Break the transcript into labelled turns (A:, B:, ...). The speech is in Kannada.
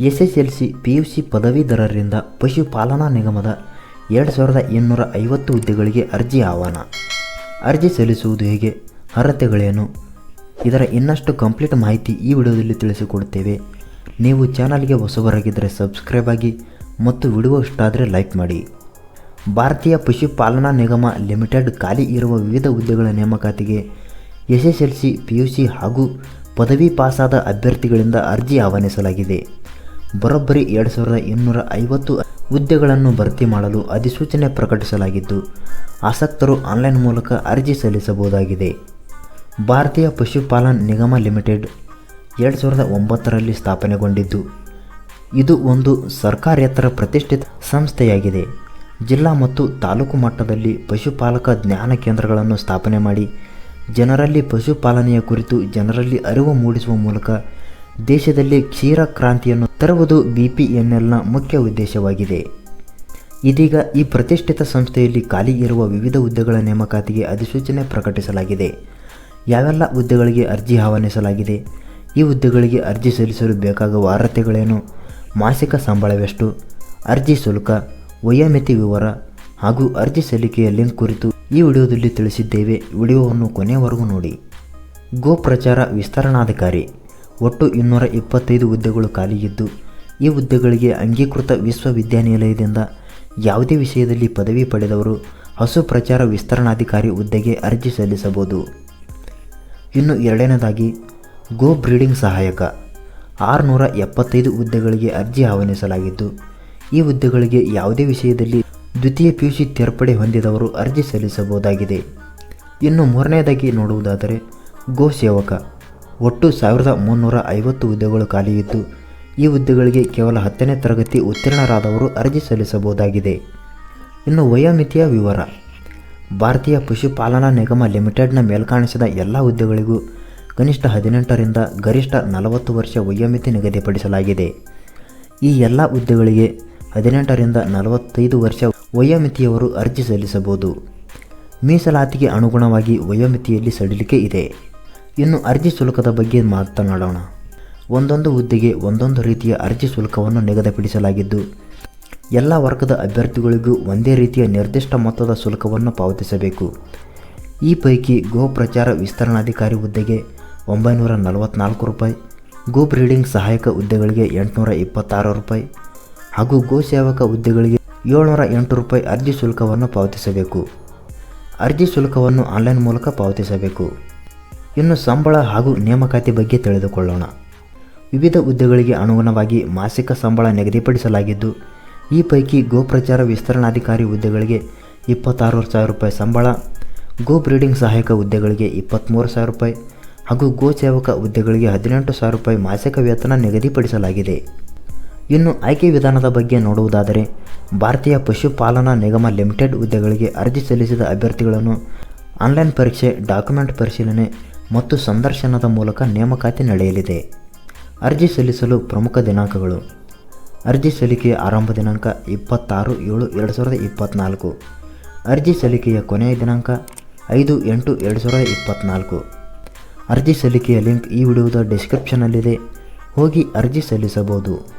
A: ಎಸ್ಎಸ್ಎಲ್ಸಿ ಸಿ ಪದವೀಧರರಿಂದ ಪಶುಪಾಲನಾ ನಿಗಮದ ಎರಡು ಸಾವಿರದ ಇನ್ನೂರ ಐವತ್ತು ಹುದ್ದೆಗಳಿಗೆ ಅರ್ಜಿ ಆಹ್ವಾನ. ಅರ್ಜಿ ಸಲ್ಲಿಸುವುದು ಹೇಗೆ? ಅರ್ಹತೆಗಳೇನು? ಇದರ ಇನ್ನಷ್ಟು ಕಂಪ್ಲೀಟ್ ಮಾಹಿತಿ ಈ ವಿಡಿಯೋದಲ್ಲಿ ತಿಳಿಸಿಕೊಡುತ್ತೇವೆ. ನೀವು ಚಾನಲ್ಗೆ ಹೊಸಬರಾಗಿದ್ದರೆ ಸಬ್ಸ್ಕ್ರೈಬ್ ಆಗಿ ಮತ್ತು ವಿಡಿಯೋ ಇಷ್ಟ ಆದರೆ ಲೈಕ್ ಮಾಡಿ. ಭಾರತೀಯ ಪಶುಪಾಲನಾ ನಿಗಮ ಲಿಮಿಟೆಡ್ ಖಾಲಿ ಇರುವ ವಿವಿಧ ಹುದ್ದೆಗಳ ನೇಮಕಾತಿಗೆ ಎಸ್ಎಸ್ಎಲ್ಸಿ, ಪಿಯುಸಿ ಹಾಗೂ ಪದವಿ ಪಾಸಾದ ಅಭ್ಯರ್ಥಿಗಳಿಂದ ಅರ್ಜಿ ಆಹ್ವಾನಿಸಲಾಗಿದೆ. ಬರೋಬ್ಬರಿ ಎರಡು ಸಾವಿರದ ಇನ್ನೂರ ಐವತ್ತು ಹುದ್ದೆಗಳನ್ನು ಭರ್ತಿ ಮಾಡಲು ಅಧಿಸೂಚನೆ ಪ್ರಕಟಿಸಲಾಗಿದ್ದು, ಆಸಕ್ತರು ಆನ್ಲೈನ್ ಮೂಲಕ ಅರ್ಜಿ ಸಲ್ಲಿಸಬಹುದಾಗಿದೆ. ಭಾರತೀಯ ಪಶುಪಾಲನ್ ನಿಗಮ ಲಿಮಿಟೆಡ್ ಎರಡು ಸಾವಿರದ ಒಂಬತ್ತರಲ್ಲಿ ಸ್ಥಾಪನೆಗೊಂಡಿದ್ದು, ಇದು ಒಂದು ಸರ್ಕಾರೇತರ ಪ್ರತಿಷ್ಠಿತ ಸಂಸ್ಥೆಯಾಗಿದೆ. ಜಿಲ್ಲಾ ಮತ್ತು ತಾಲೂಕು ಮಟ್ಟದಲ್ಲಿ ಪಶುಪಾಲಕ ಜ್ಞಾನ ಕೇಂದ್ರಗಳನ್ನು ಸ್ಥಾಪನೆ ಮಾಡಿ, ಜನರಲ್ಲಿ ಪಶುಪಾಲನೆಯ ಕುರಿತು ಜನರಲ್ಲಿ ಅರಿವು ಮೂಡಿಸುವ ಮೂಲಕ ದೇಶದಲ್ಲಿ ಕ್ಷೀರ ಕ್ರಾಂತಿಯನ್ನು ತರುವುದು ಬಿಪಿಎನ್ಎಲ್ನ ಮುಖ್ಯ ಉದ್ದೇಶವಾಗಿದೆ. ಇದೀಗ ಈ ಪ್ರತಿಷ್ಠಿತ ಸಂಸ್ಥೆಯಲ್ಲಿ ಖಾಲಿ ಇರುವ ವಿವಿಧ ಹುದ್ದೆಗಳ ನೇಮಕಾತಿಗೆ ಅಧಿಸೂಚನೆ ಪ್ರಕಟಿಸಲಾಗಿದೆ. ಯಾವೆಲ್ಲ ಹುದ್ದೆಗಳಿಗೆ ಅರ್ಜಿ ಆಹ್ವಾನಿಸಲಾಗಿದೆ? ಈ ಹುದ್ದೆಗಳಿಗೆ ಅರ್ಜಿ ಸಲ್ಲಿಸಲು ಬೇಕಾಗುವ ಅರ್ಹತೆಗಳೇನು? ಮಾಸಿಕ ಸಂಬಳವೆಷ್ಟು? ಅರ್ಜಿ ಶುಲ್ಕ, ವಯೋಮಿತಿ ವಿವರ ಹಾಗೂ ಅರ್ಜಿ ಸಲ್ಲಿಕೆಯ ಲಿಂಕ್ ಕುರಿತು ಈ ವಿಡಿಯೋದಲ್ಲಿ ತಿಳಿಸಿದ್ದೇವೆ. ವಿಡಿಯೋವನ್ನು ಕೊನೆಯವರೆಗೂ ನೋಡಿ. ಗೋ ಪ್ರಚಾರ ವಿಸ್ತರಣಾಧಿಕಾರಿ ಒಟ್ಟು ಇನ್ನೂರ ಇಪ್ಪತ್ತೈದು ಹುದ್ದೆಗಳು ಖಾಲಿಯಿದ್ದು, ಈ ಹುದ್ದೆಗಳಿಗೆ ಅಂಗೀಕೃತ ವಿಶ್ವವಿದ್ಯಾನಿಲಯದಿಂದ ಯಾವುದೇ ವಿಷಯದಲ್ಲಿ ಪದವಿ ಪಡೆದವರು ಹಸು ಪ್ರಚಾರ ವಿಸ್ತರಣಾಧಿಕಾರಿ ಹುದ್ದೆಗೆ ಅರ್ಜಿ ಸಲ್ಲಿಸಬಹುದು. ಇನ್ನು ಎರಡನೇದಾಗಿ, ಗೋ ಬ್ರೀಡಿಂಗ್ ಸಹಾಯಕ. ಆರುನೂರ ಎಪ್ಪತ್ತೈದು ಹುದ್ದೆಗಳಿಗೆ ಅರ್ಜಿ ಆಹ್ವಾನಿಸಲಾಗಿದ್ದು, ಈ ಹುದ್ದೆಗಳಿಗೆ ಯಾವುದೇ ವಿಷಯದಲ್ಲಿ ದ್ವಿತೀಯ ಪಿ ಯು ಸಿ ತೇರ್ಪಡೆ ಹೊಂದಿದವರು ಅರ್ಜಿ ಸಲ್ಲಿಸಬಹುದಾಗಿದೆ. ಇನ್ನು ಮೂರನೆಯದಾಗಿ ನೋಡುವುದಾದರೆ, ಗೋ ಸೇವಕ. ಒಟ್ಟು ಸಾವಿರದ ಮುನ್ನೂರ ಐವತ್ತು ಹುದ್ದೆಗಳು ಖಾಲಿಯಿದ್ದು, ಈ ಹುದ್ದೆಗಳಿಗೆ ಕೇವಲ ಹತ್ತನೇ ತರಗತಿ ಉತ್ತೀರ್ಣರಾದವರು ಅರ್ಜಿ ಸಲ್ಲಿಸಬಹುದಾಗಿದೆ. ಇನ್ನು ವಯೋಮಿತಿಯ ವಿವರ. ಭಾರತೀಯ ಪಶುಪಾಲನಾ ನಿಗಮ ಲಿಮಿಟೆಡ್ನ ಮೇಲ್ಕಾಣಿಸಿದ ಎಲ್ಲ ಹುದ್ದೆಗಳಿಗೂ ಕನಿಷ್ಠ ಹದಿನೆಂಟರಿಂದ ಗರಿಷ್ಠ ನಲವತ್ತು ವರ್ಷ ವಯೋಮಿತಿ ನಿಗದಿಪಡಿಸಲಾಗಿದೆ. ಈ ಎಲ್ಲ ಹುದ್ದೆಗಳಿಗೆ ಹದಿನೆಂಟರಿಂದ ನಲವತ್ತೈದು ವರ್ಷ ವಯೋಮಿತಿಯವರು ಅರ್ಜಿ ಸಲ್ಲಿಸಬಹುದು. ಮೀಸಲಾತಿಗೆ ಅನುಗುಣವಾಗಿ ವಯೋಮಿತಿಯಲ್ಲಿ ಸಡಿಲಿಕೆ ಇದೆ. ಇನ್ನು ಅರ್ಜಿ ಶುಲ್ಕದ ಬಗ್ಗೆ ಮಾತನಾಡೋಣ. ಒಂದೊಂದು ಹುದ್ದೆಗೆ ಒಂದೊಂದು ರೀತಿಯ ಅರ್ಜಿ ಶುಲ್ಕವನ್ನು ನಿಗದಿಪಡಿಸಲಾಗಿದ್ದು, ಎಲ್ಲ ವರ್ಗದ ಅಭ್ಯರ್ಥಿಗಳಿಗೂ ಒಂದೇ ರೀತಿಯ ನಿರ್ದಿಷ್ಟ ಮೊತ್ತದ ಶುಲ್ಕವನ್ನು ಪಾವತಿಸಬೇಕು. ಈ ಪೈಕಿ ಗೋ ಪ್ರಚಾರ ವಿಸ್ತರಣಾಧಿಕಾರಿ ಹುದ್ದೆಗೆ ಒಂಬೈನೂರ ನಲವತ್ತ್ನಾಲ್ಕು ರೂಪಾಯಿ, ಗೋ ಬ್ರೀಡಿಂಗ್ ಸಹಾಯಕ ಹುದ್ದೆಗಳಿಗೆ ಎಂಟುನೂರ ಇಪ್ಪತ್ತಾರು ರೂಪಾಯಿ ಹಾಗೂ ಗೋ ಸೇವಕ ಹುದ್ದೆಗಳಿಗೆ ಏಳ್ನೂರ ಎಂಟು ರೂಪಾಯಿ ಅರ್ಜಿ ಶುಲ್ಕವನ್ನು ಪಾವತಿಸಬೇಕು. ಅರ್ಜಿ ಶುಲ್ಕವನ್ನು ಆನ್ಲೈನ್ ಮೂಲಕ ಪಾವತಿಸಬೇಕು. ಇನ್ನು ಸಂಬಳ ಹಾಗೂ ನೇಮಕಾತಿ ಬಗ್ಗೆ ತಿಳಿದುಕೊಳ್ಳೋಣ. ವಿವಿಧ ಹುದ್ದೆಗಳಿಗೆ ಅನುಗುಣವಾಗಿ ಮಾಸಿಕ ಸಂಬಳ ನಿಗದಿಪಡಿಸಲಾಗಿದ್ದು, ಈ ಪೈಕಿ ಗೋಪ್ರಚಾರ ವಿಸ್ತರಣಾಧಿಕಾರಿ ಹುದ್ದೆಗಳಿಗೆ ಇಪ್ಪತ್ತಾರು ಸಾವಿರ ರೂಪಾಯಿ ಸಂಬಳ ಗೋ ಬ್ರೀಡಿಂಗ್ ಸಹಾಯಕ ಹುದ್ದೆಗಳಿಗೆ ಇಪ್ಪತ್ತ್ಮೂರು ಸಾವಿರ ರೂಪಾಯಿ ಹಾಗೂ ಗೋ ಸೇವಕ ಹುದ್ದೆಗಳಿಗೆ ಹದಿನೆಂಟು ಸಾವಿರ ರೂಪಾಯಿ ಮಾಸಿಕ ವೇತನ ನಿಗದಿಪಡಿಸಲಾಗಿದೆ. ಇನ್ನು ಆಯ್ಕೆ ವಿಧಾನದ ಬಗ್ಗೆ ನೋಡುವುದಾದರೆ, ಭಾರತೀಯ ಪಶುಪಾಲನಾ ನಿಗಮ ಲಿಮಿಟೆಡ್ ಹುದ್ದೆಗಳಿಗೆ ಅರ್ಜಿ ಸಲ್ಲಿಸಿದ ಅಭ್ಯರ್ಥಿಗಳನ್ನು ಆನ್ಲೈನ್ ಪರೀಕ್ಷೆ, ಡಾಕ್ಯುಮೆಂಟ್ ಪರಿಶೀಲನೆ ಮತ್ತು ಸಂದರ್ಶನದ ಮೂಲಕ ನೇಮಕಾತಿ ನಡೆಯಲಿದೆ. ಅರ್ಜಿ ಸಲ್ಲಿಸಲು ಪ್ರಮುಖ ದಿನಾಂಕಗಳು. ಅರ್ಜಿ ಸಲ್ಲಿಕೆಯ ಆರಂಭ ದಿನಾಂಕ ಇಪ್ಪತ್ತಾರು ಏಳು ಎರಡು ಸಾವಿರದ ಇಪ್ಪತ್ತ್ನಾಲ್ಕು ಅರ್ಜಿ ಸಲ್ಲಿಕೆಯ ಕೊನೆಯ ದಿನಾಂಕ ಐದು ಎಂಟು ಎರಡು ಸಾವಿರದ ಇಪ್ಪತ್ತ್ನಾಲ್ಕು ಅರ್ಜಿ ಸಲ್ಲಿಕೆಯ ಲಿಂಕ್ ಈ ವಿಡಿಯೋದ ಡಿಸ್ಕ್ರಿಪ್ಷನಲ್ಲಿದೆ. ಹೋಗಿ ಅರ್ಜಿ ಸಲ್ಲಿಸಬಹುದು.